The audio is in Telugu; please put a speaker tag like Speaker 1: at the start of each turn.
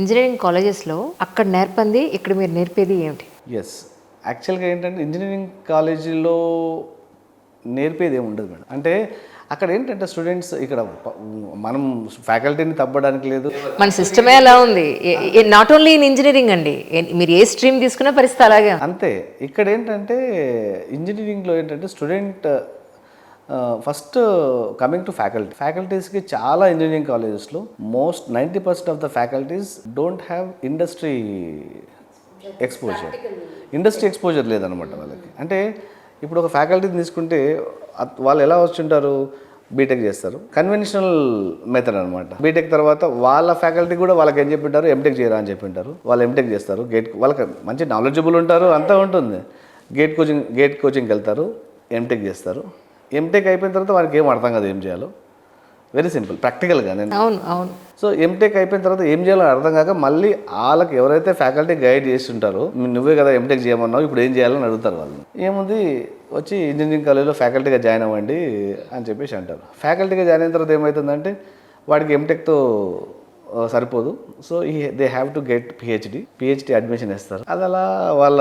Speaker 1: ఇంజనీరింగ్ కాలేజెస్లో అక్కడ నేర్పంది ఇక్కడ మీరు నేర్పేది ఏమిటి?
Speaker 2: ఎస్ యాక్చువల్గా ఏంటంటే ఇంజనీరింగ్ కాలేజీలో నేర్పేది ఏమి ఉండదు మేడం. అంటే అక్కడ ఏంటంటే స్టూడెంట్స్ ఇక్కడ మనం ఫ్యాకల్టీని తప్పడానికి లేదు.
Speaker 1: మన సిస్టమే అలా ఉంది. నాట్ ఓన్లీ ఇన్ ఇంజనీరింగ్ అండి. మీరు ఏ స్ట్రీమ్ తీసుకున్నా పరిస్థితి అలాగే.
Speaker 2: అంతే. ఇక్కడ ఏంటంటే ఇంజనీరింగ్లో ఏంటంటే student first coming to faculty ఫ్యాకల్టీస్కి చాలా ఇంజనీరింగ్ కాలేజెస్లో most ninety percent of the faculties don't have industry exposure industry exposure లేదనమాట వాళ్ళకి. అంటే ఇప్పుడు ఒక ఫ్యాకల్టీని తీసుకుంటే వాళ్ళు ఎలా వచ్చుంటారు బీటెక్ చేస్తారు. కన్వెన్షనల్ మెథడ్ అనమాట బీటెక్ తర్వాత వాళ్ళ ఫ్యాకల్టీ కూడా వాళ్ళకి ఏం చెప్పింటారు? ఎంటెక్ చేయరా అని చెప్పింటారు. వాళ్ళు ఎంటెక్ చేస్తారు. గేట్ వాళ్ళకి మంచి నాలెడ్జబుల్ ఉంటారు అంతా ఉంటుంది. గేట్ కోచింగ్ గేట్ కోచింగ్కి వెళ్తారు. ఎంటెక్ చేస్తారు. ఎంటెక్ అయిపోయిన తర్వాత వారికి ఏం అర్థం కాదు ఏం చేయాలో. వెరీ సింపుల్ ప్రాక్టికల్గా నేను.
Speaker 1: అవును అవును.
Speaker 2: సో ఎంటెక్ అయిపోయిన తర్వాత ఏం చేయాలో అర్థం కాక మళ్ళీ వాళ్ళకి ఎవరైతే ఫ్యాకల్టీ గైడ్ చేస్తుంటారో నువ్వే కదా ఎంటెక్ చేయమన్నావు ఇప్పుడు ఏం చేయాలని అడుగుతారు వాళ్ళు ఏముంది వచ్చి ఇంజనీరింగ్ కాలేజ్లో ఫ్యాకల్టీగా జాయిన్ అవ్వండి అని చెప్పేసి అంటారు. ఫ్యాకల్టీగా జాయిన్ అయిన తర్వాత ఏమవుతుందంటే వాడికి ఎంటెక్తో సరిపోదు. సో ఈ they have to get PhD PhD admission ఇస్తారు. అది అలా వాళ్ళ